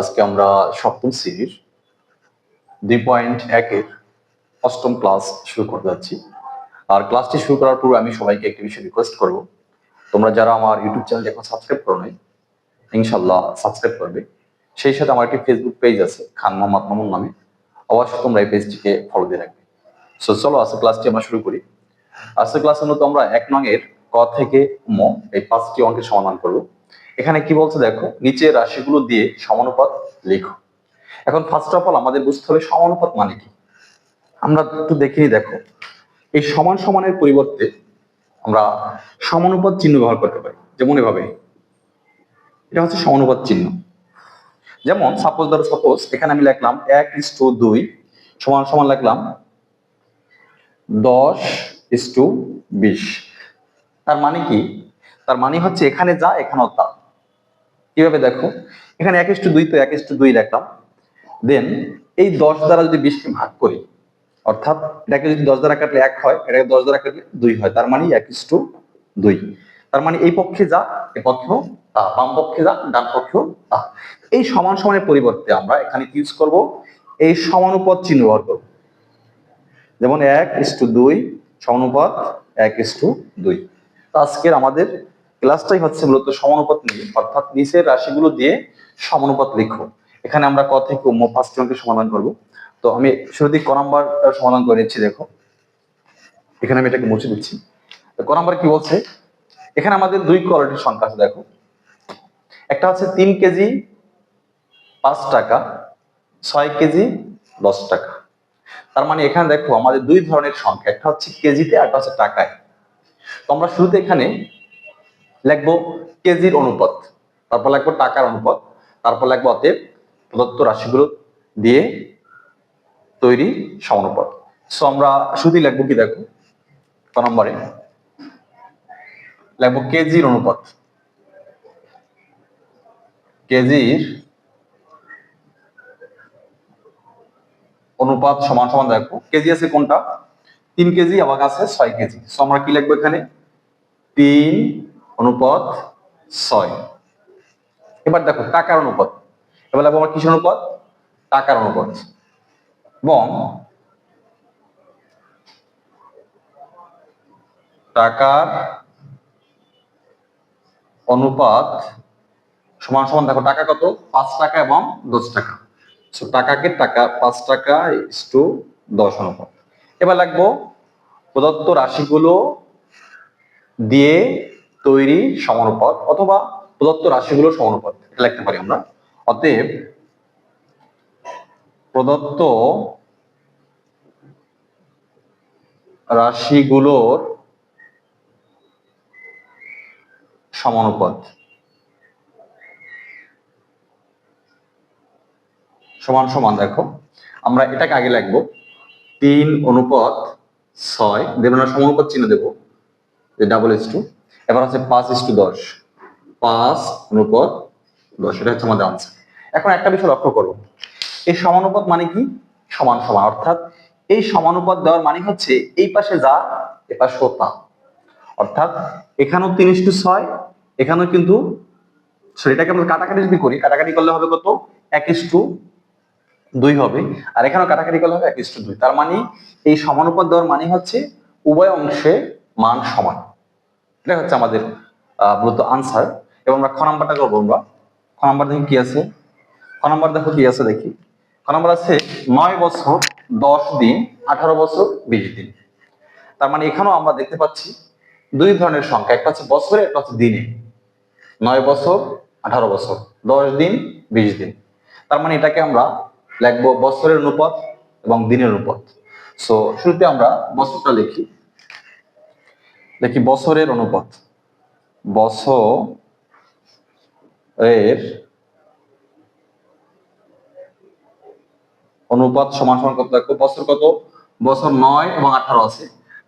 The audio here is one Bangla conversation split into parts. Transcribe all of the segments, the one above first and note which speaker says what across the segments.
Speaker 1: আজকে আমরা সপ্তম শ্রেণির দুই পয়েন্ট একের অষ্টম ক্লাস শুরু করতে যাচ্ছি। আর ক্লাসটি শুরু করার পূর্বে আমি সবাইকে একটি বিষয় রিকোয়েস্ট করব। তোমরা যারা আমার ইউটিউব চ্যানেল এখন সাবস্ক্রাইব করো নাই ইনশাল্লাহ সাবস্ক্রাইব করবে। সেই সাথে আমার একটি ফেসবুক পেজ আছে, খান মোহাম্মদ মামুন নামে। অবশ্যই তোমরা এই পেজটিকে ফলো দিয়ে রাখবে। সো চলো আজকে ক্লাসটি আমরা শুরু করি। আজকে ক্লাসের মতো আমরা এক নং এর ক থেকে ম, এই পাঁচটি অঙ্কের সমাধান করব। এখানে কি বলছে দেখো নিচের রাশিগুলো দিয়ে সমানুপাত লেখো। এখন ফার্স্ট অফ অল আমাদের বুঝতে হবে সমানুপাত মানে কি। আমরা একটু দেখিনি, দেখো। এই সমান সমানের পরিবর্তে আমরা সমানুপাত চিহ্ন ব্যবহার করতে পারি। যেমন এভাবে। এটা হচ্ছে সমানুপাত চিহ্ন। যেমন সাপোজ ধরো সাপোজ এখানে আমি লিখলাম এক ইস টু দুই সমান সমান লিখলাম দশ ইস টু বিশ। তার মানে কি? তার মানে হচ্ছে এখানে যা, এখানেও তা। কীভাবে দেখো? এখানে এক ইস টু দুই তো এক ইস টু দুই লিখলাম দেন এই দশ দ্বারা যদি বিশকে ভাগ করি, অর্থাৎ এটাকে যদি দশ দ্বারা কাটলে এক হয়, এটাকে দশ দ্বারা কাটলে দুই হয়, তার মানে এক ইস্টু দুই। তার মানে এই পক্ষে যা, এ পক্ষেও তা, বাম পক্ষে যা, ডান পক্ষেও তা। এই সমান সমানের পরিবর্তে আমরা এখানে ইউজ করব? এই সমানুপদ চিহ্ন ব্যবহার করব। যেমন এক ইস টু দুই, সমানুপাত এক ইস টু দুই আজকের আমাদের ক্লাসটাই হচ্ছে মূলত সমানুপাত নিয়ে। অর্থাৎ নিচের রাশিগুলো দিয়ে সমানুপাত লিখো এখানে আমরা ক থেকে উম পাঁচটি অঙ্কের সমাধান করব। তো আমি শুরুতে ক নাম্বার সমাধান করে নিচ্ছি, দেখো। এখানে আমি এটাকে মুছে দিচ্ছি। ক নাম্বার কি বলছে? এখানে আমাদের দুই কোয়ালিটির সংখ্যা আছে, দেখো। একটা হচ্ছে তিন কেজি পাঁচ টাকা, ছয় কেজি দশ টাকা। তার মানে এখানে দেখো আমাদের দুই ধরনের সংখ্যা। একটা হচ্ছে কেজিতে, আর একটা হচ্ছে টাকায়। তো আমরা শুরুতে এখানে লিখব কেজির অনুপাত, তারপর লিখব টাকার অনুপাত, তারপর লিখব অতএব প্রদত্ত রাশিগুলো দিয়ে তৈরি সমানুপাত। সো আমরা শুধুই লিখব কি দেখো? ক নম্বরে। লিখব কেজির অনুপাত। কেজির অনুপাত সমান সমান দেখো। কেজি আছে কোনটা? তিন কেজি, আবার আছে ছয় কেজি। সো আমরা কি লিখব এখানে? তিন অনুপাত ছয়। এবার দেখো টাকার অনুপাত এবার লিখব আমার কিসের অনুপাত টাকার অনুপাত এবং টাকার অনুপাত সমান সমান দেখো, টাকা কত? পাঁচ টাকা এবং দশ টাকা। টাকাকে টাকা, পাঁচ টাকা টু দশ অনুপাত। এবার লাগবো, প্রদত্ত রাশিগুলো দিয়ে তৈরি সমানুপাত অথবা প্রদত্ত রাশিগুলো সমানুপাত। এটা লিখতে পারি আমরা। অতএব প্রদত্ত রাশিগুলোর সমানুপাত। সমান সমান দেখো। আমরা এটাকে আগে লিখব। তিন অনুপাত ছয়। দেব না, সমানুপাত চিহ্ন দেবো। ডাবল ইস টু এবার হচ্ছে পাঁচ ইস টু দশ। পাঁচ অনুপাত দশ, এটা হচ্ছে আমাদের আনসার এখন একটা বিষয় লক্ষ্য করব এই সমানুপাত মানে কি? সমান সমান, অর্থাৎ এই সমানুপাত দেওয়ার মানে হচ্ছে এই পাশে যা, এ পাশেও তা। অর্থাৎ এখানেও তিন ইস টু ছয়, এখানেও কিন্তু এটাকে আমরা কাটাকাটি যদি করি। কাটাকাটি করলে হবে কত? এক ইস টু দুই হবে। আর এখানেও কাটাকাটি করলে হবে এক ইস টু দুই। তার মানে এই সমানুপাত দেওয়ার মানে হচ্ছে উভয় অংশে মান সমান। এটা হচ্ছে আমাদের মূলত আনসার এবং আমরা খ নাম্বারটা করব আমরা। খ নাম্বার দেখি কি আছে? খ নাম্বার দেখো কি আছে দেখি। খ নাম্বার আছে নয় বছর, দশ দিন, আঠারো বছর, বিশ দিন। তার মানে এখানেও আমরা দেখতে পাচ্ছি দুই ধরনের সংখ্যা। একটা হচ্ছে বছরে, একটা হচ্ছে দিনে। নয় বছর, আঠারো বছর, দশ দিন, বিশ দিন। তার মানে এটাকে আমরা লিখব বছরের অনুপাত এবং দিনের অনুপাত। সো শুরুতে আমরা বছরটা লিখি। লিখি বছরের অনুপাত? বছরের অনুপাত সমান সমান কত লিখব বছর কত? বছর নয় এবং আঠারো আছে।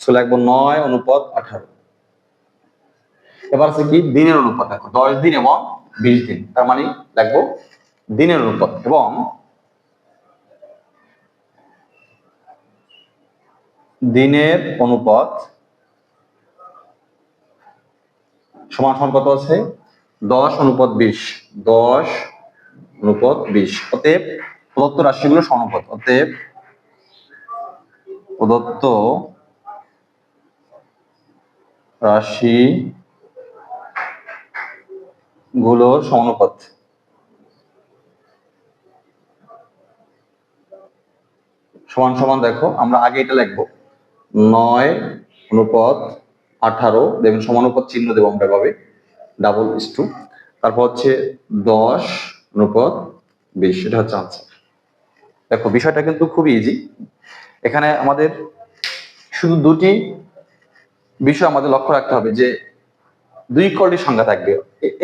Speaker 1: সো লিখব নয় অনুপাত আঠারো। এবার আছে কি? দিনের অনুপাত দেখো, দশ দিন এবং বিশ দিন। তার মানে লিখব দিনের অনুপাত এবং দিনের অনুপাত সমান সমান কত আছে? দশ অনুপাত বিশ। দশ অনুপাত বিশ। অতএব প্রদত্ত রাশিগুলো সমানুপাত। অতএব প্রদত্ত রাশি গুলোর সমানুপাত। সমান সমান দেখো, আমরা আগে এটা লিখব। নয় অনুপাত আঠারো, দেখুন সমানুপাত চিহ্ন দেবো আমরা এভাবে। ডাবল ইস টু তারপর হচ্ছে দশ, অনুপাত বিশ, এটা হচ্ছে আনসার দেখো, বিষয়টা কিন্তু খুবই ইজি এখানে আমাদের শুধু দুটি বিষয় আমাদের লক্ষ্য রাখতে হবে যে দুই কয়টি সংখ্যা থাকবে।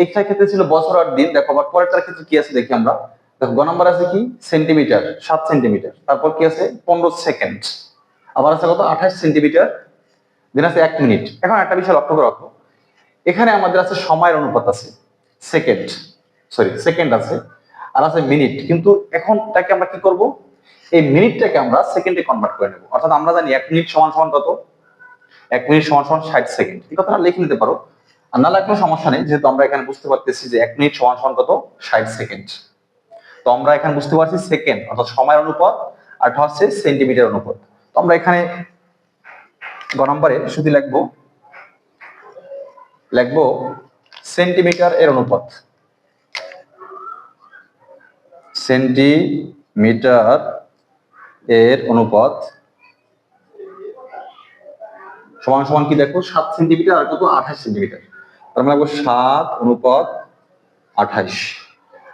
Speaker 1: এইটার ক্ষেত্রে ছিল বছর আর দিন। দেখো, আবার পরেরটার ক্ষেত্রে কি আছে দেখি আমরা। দেখো, গ নাম্বার আছে কি? সেন্টিমিটার সাত সেন্টিমিটার তারপর কি আছে? পনেরো সেকেন্ড আবার আছে কত? আঠাশ সেন্টিমিটার দেন আছে এক মিনিট এখন একটা বিষয় লক্ষ্য করে রাখো। এখানে আমাদের আছে সময়ের অনুপাত আছে। সেকেন্ড সরি সেকেন্ড আছে। আর আছে মিনিট কিন্তু এখন তাকে আমরা কি করব? এই মিনিটটাকে আমরা সেকেন্ডে কনভার্ট করে নেব। অর্থাৎ আমরা জানি এক মিনিট সমান সমান কত? এক মিনিট সমান সমান ষাট সেকেন্ড এই কথাটা লিখে নিতে পারো। আর না সমস্যা নেই, যেহেতু আমরা এখানে বুঝতে পারতেছি যে এক মিনিট সমান সমান কত? ষাট সেকেন্ড তো আমরা এখানে বুঝতে পারছি সেকেন্ড অর্থাৎ সময়ের অনুপাত, আর হচ্ছে সেন্টিমিটার অনুপাত। তো আমরা এখানে গ নম্বরে শুধু লিখব লিখব সেন্টিমিটার এর অনুপাত। সেন্টিমিটার এর অনুপাত সমান সমান কি দেখো? সাত সেন্টিমিটার আর কত? আঠাশ সেন্টিমিটার। তার মানে সাত অনুপাত আঠাইশ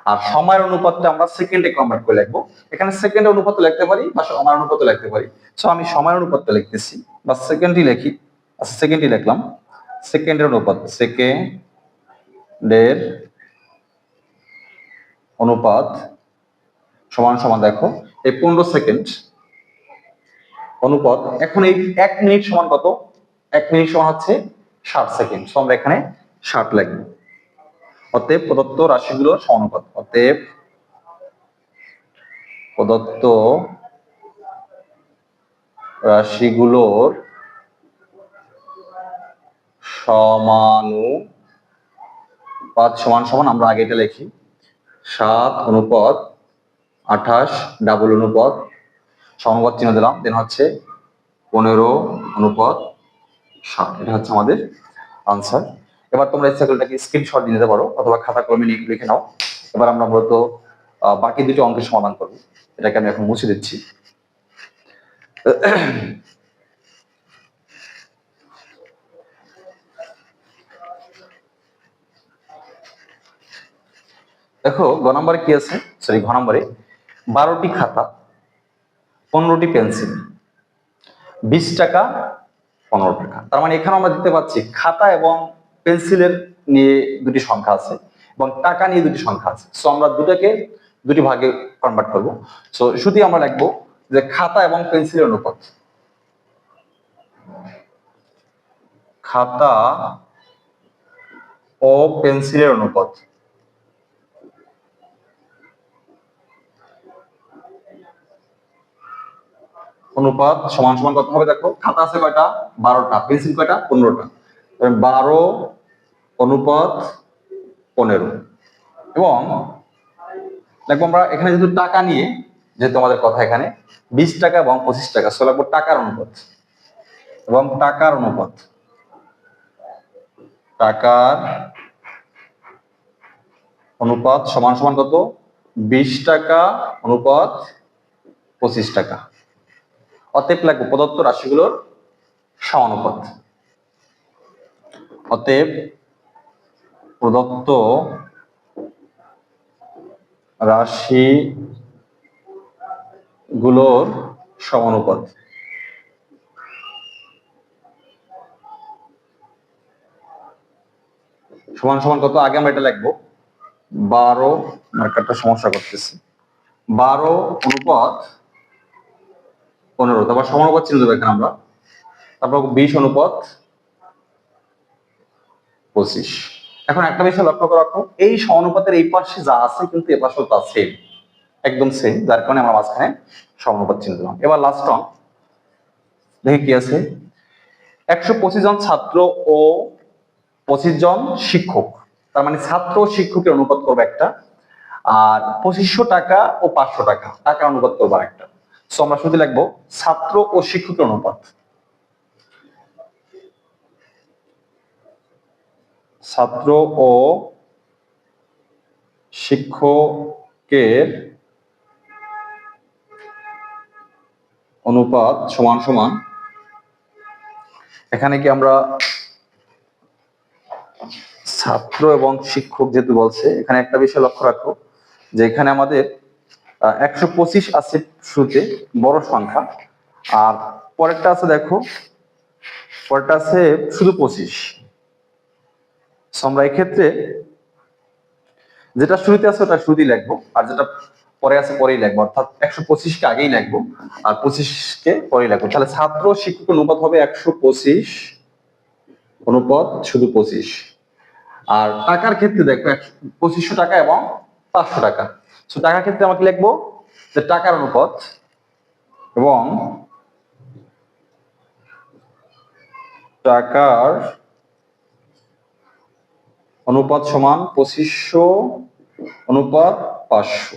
Speaker 1: আর সময়ের অনুপাতটা আমরা সেকেন্ডে কনভার্ট করে লিখব। এখানে সেকেন্ড অনুপাত লিখতে পারি বা সময়ের অনুপাত লিখতে পারি। সো আমি সময়ের অনুপাতটা লিখতেছি বা সেকেন্ডই লিখি। আচ্ছা সেকেন্ডই লিখলাম। সেকেন্ডের অনুপাত সেকেন্ডের অনুপাত সমান সমান দেখো, এই পনেরো সেকেন্ড অনুপাত। এখন এই এক মিনিট সমান কত? এক মিনিট সমান হচ্ছে ষাট সেকেন্ড সো আমরা এখানে ষাট লিখব। অতএব প্রদত্ত রাশিগুলোর সমানুপাত। অতএব প্রদত্ত রাশিগুলোর সমানুপাত, সমান সমান আমরা আগে এটা লিখি। সাত অনুপাত, আঠাশ ডাবল অনুপাত, সমানুপাত চিহ্ন দিলাম। দেন হচ্ছে পনেরো অনুপাত ষাট এটা হচ্ছে আমাদের আনসার এবার তোমরা এই সাইকেলটাকে স্ক্রিনশট দিয়ে নিতে পারো, অথবা খাতা কলমে নিয়ে লিখে নাও। এবার আমরা মূলত বাকি দুটো অঙ্কের সমাধান করব। এটাকে আমি এখন মুছে দিচ্ছি। দেখো, গ নম্বরে কি আছে? সরি, ঘ নম্বরে। বারোটি খাতা, পনেরোটি পেন্সিল, বিশ টাকা, পনেরো টাকা। তার মানে এখানে আমরা দেখতে পাচ্ছি খাতা এবং পেন্সিলের নিয়ে দুটি সংখ্যা আছে এবং টাকা নিয়ে দুটি সংখ্যা আছে। সো আমরা দুটাকে দুটি ভাগে কনভার্ট করব। সো শুধু আমরা লিখব যে খাতা এবং পেন্সিলের অনুপাত। খাতা ও পেন্সিলের অনুপাত। অনুপাত সমান সমান কত হবে দেখো? খাতা আছে কয়টা? বারোটা। পেন্সিল কয়টা? পনেরোটা। বারো অনুপাত পনেরো। এবং দেখব আমরা এখানে যেহেতু টাকা নিয়ে, যেহেতু আমাদের কথা এখানে, বিশ টাকা এবং পঁচিশ টাকা, সো লাগবো টাকার অনুপাত। এবং টাকার অনুপাত। টাকার অনুপাত সমান সমান কত? বিশ টাকা অনুপাত পঁচিশ টাকা। অতএব লাগবে প্রদত্ত রাশিগুলোর সমানুপাত। অতএব প্রদত্ত রাশি গুলোর সমানুপাত। সমান সমান কত? আগে আমরা এটা লিখব। বারো, মার্কারটা সমস্যা করতেছি। বারো অনুপাত পনেরো, তারপর সমানুপাত চিহ্ন দেবো এখানে আমরা। তারপর বিশ অনুপাত পঁচিশ। এখন একটা বিষয় লক্ষ্য করে রাখো, এই সমানুপাতের এই পাশে যা আছে কিন্তু এ পাশেও তা সেম একদম সেম যার কারণে আমরা মাঝখানে সমানুপাত চিহ্ন দিলাম। এবার লাস্ট অন দেখি কি আছে? একশো পঁচিশ জন ছাত্র ও পঁচিশ জন শিক্ষক, তার মানে ছাত্র ও শিক্ষকের অনুপাত করবে একটা, আর পঁচিশশো টাকা ও পাঁচশো টাকা টাকা অনুপাত করব একটা সো আমরা শুরুতে লিখব, ছাত্র ও শিক্ষকের অনুপাত। ছাত্র ও শিক্ষকের অনুপাত সমান সমান। এখানে কি আমরা ছাত্র এবং শিক্ষক যেহেতু বলছে, এখানে একটা বিষয় লক্ষ্য রাখো, যে এখানে আমাদের একশো পঁচিশ আছে শুরুতে, বড় সংখ্যা, আর পরেরটা আছে দেখো, পরেরটা আছে শুধু পঁচিশ। আমরা এক্ষেত্রে যেটা শুরুতে আছে ওটা শুরুতেই লিখব, আর যেটা পরে আছে পরেই লিখব। অর্থাৎ একশো পঁচিশকে আগেই লিখব, আর পঁচিশকে পরেই লিখব। তাহলে ছাত্র শিক্ষক অনুপাত হবে একশো পঁচিশ, অনুপাত শুধু পঁচিশ। আর টাকার ক্ষেত্রে দেখো একশো, পঁচিশশো টাকা এবং পাঁচশো টাকা। তো টাকার ক্ষেত্রে আমাকে লিখব? যে টাকার অনুপাত এবং টাকার অনুপাত সমান পঁচিশশো অনুপাত পাঁচশো।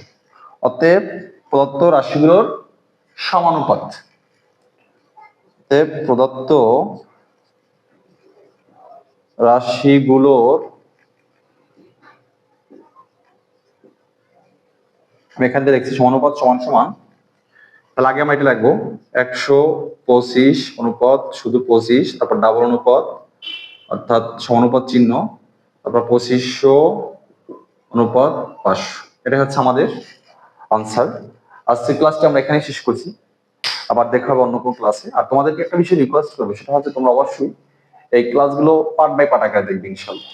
Speaker 1: অতএব প্রদত্ত রাশিগুলোর সমানুপাত। অতএব প্রদত্ত রাশিগুলোর আমি এখান থেকে দেখছি সমানুপাত সমান সমান। তাহলে আগে আমরা এটা লিখব। একশো পঁচিশ অনুপাত শুধু পঁচিশ, তারপর ডাবল অনুপাত, অর্থাৎ সমানুপাত চিহ্ন। তারপর পঁচিশশো অনুপাত পাঁচশো। এটা হচ্ছে আমাদের আনসার আজকের ক্লাসটা আমরা এখানে শেষ করছি। আবার দেখা হবে অন্য কোনো ক্লাসে আর তোমাদেরকে একটা বিষয় রিকোয়েস্ট করব, সেটা হচ্ছে তোমরা অবশ্যই এই ক্লাসগুলো পার্ট বাই পার্ট আকারে দেখবে ইনশাল্লাহ